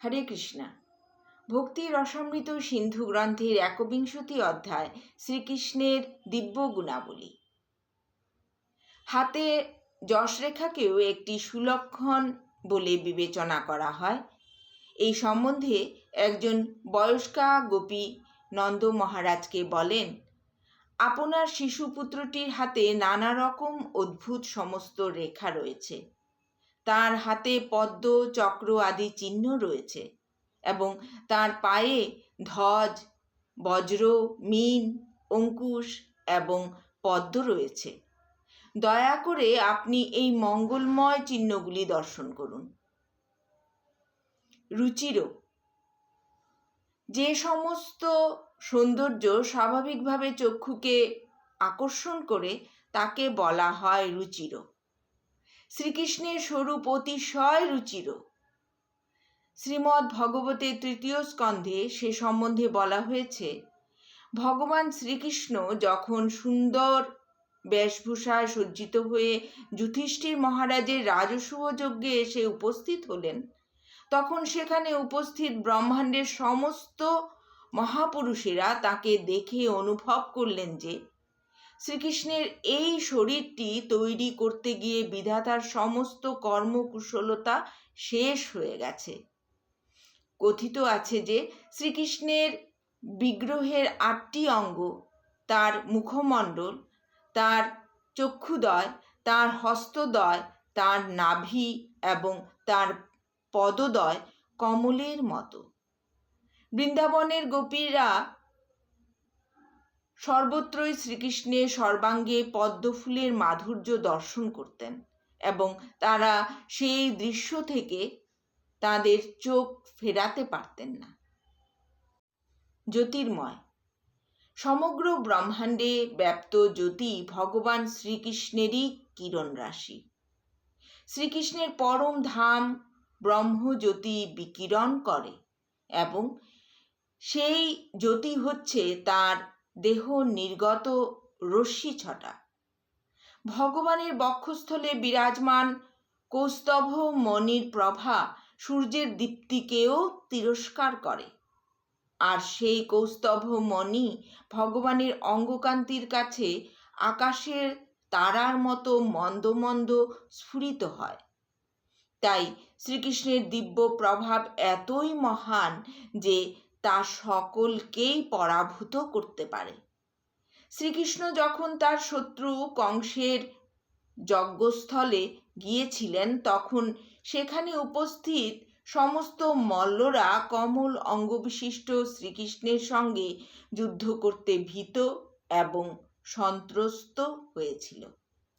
হরে কৃষ্ণা। ভক্তি রসামৃত সিন্ধু গ্রন্থের একবিংশতি অধ্যায় শ্রীকৃষ্ণের দিব্য গুণাবলী। হাতে যশরেখাকেও একটি সুলক্ষণ বলে বিবেচনা করা হয়। এই সম্বন্ধে একজন বয়স্কা গোপী নন্দ মহারাজকে বলেন, আপনার শিশুপুত্রটির হাতে নানা রকম অদ্ভুত সমস্ত রেখা রয়েছে। তার হাতে পদ্ম, চক্র আদি চিহ্ন রয়েছে এবং তার পায়ে ধ্বজ, বজ্র, মিন, অঙ্কুশ এবং পদ্ম রয়েছে। দয়া করে আপনি এই মঙ্গলময় চিহ্নগুলি দর্শন করুন। রুচিরও। যে সমস্ত সৌন্দর্য স্বাভাবিকভাবে চক্ষুকে আকর্ষণ করে, তাকে বলা হয় রুচিরও। শ্রীকৃষ্ণের স্বরূপ অতিশয় রুচির। শ্রীমদ্ ভগবতের তৃতীয় স্কন্ধে সে সম্বন্ধে বলা হয়েছে, ভগবান শ্রীকৃষ্ণ যখন সুন্দর বেশভূষায় সজ্জিত হয়ে যুধিষ্ঠির মহারাজের রাজসূহ যজ্ঞে এসে উপস্থিত হলেন, তখন সেখানে উপস্থিত ব্রহ্মাণ্ডের সমস্ত মহাপুরুষেরা তাকে দেখে অনুভব করলেন যে শ্রীকৃষ্ণের এই শরীরটি তৈরি করতে গিয়ে বিধাতার সমস্ত কর্মকুশলতা শেষ হয়ে গেছে। কথিত আছে যে শ্রীকৃষ্ণের বিগ্রহের আটটি অঙ্গ, তার মুখমণ্ডল, তার চক্ষুদয়, তার হস্তদয়, তার নাভি এবং তার পদদয় কমলের মতো। বৃন্দাবনের গোপীরা সর্বত্রই শ্রীকৃষ্ণের সর্বাঙ্গে পদ্মফুলের মাধুর্য দর্শন করতেন এবং তারা সেই দৃশ্য থেকে তাদের চোখ ফেরাতে পারতেন না। জ্যোতির্ময় সমগ্র ব্রহ্মাণ্ডে ব্যাপ্ত জ্যোতি ভগবান শ্রীকৃষ্ণেরই কিরণ রাশি। শ্রীকৃষ্ণের পরম ধাম ব্রহ্মজ্যোতি বিকিরণ করে এবং সেই জ্যোতি হচ্ছে তার দেহ নির্গত রশ্মি ছটা। ভগবানের বক্ষস্থলে বিরাজমান কৌস্তভ মণির প্রভা সূর্যের দীপ্তিকেও তিরস্কার করে। আর সেই কৌস্তভ মণি ভগবানের অঙ্গকান্তির কাছে আকাশের তারার মতো মন্দ মন্দ স্ফুরিত হয়। তাই শ্রীকৃষ্ণের দিব্য প্রভাব এতই মহান যে তা সকলকেই পরাভূত করতে পারে। শ্রীকৃষ্ণ যখন তার শত্রু কংসের যজ্ঞস্থলে গিয়েছিলেন, তখন সেখানে উপস্থিত সমস্ত মল্লরা কমল অঙ্গবিশিষ্ট শ্রীকৃষ্ণের সঙ্গে যুদ্ধ করতে ভীত এবং সন্ত্রস্ত হয়েছিল।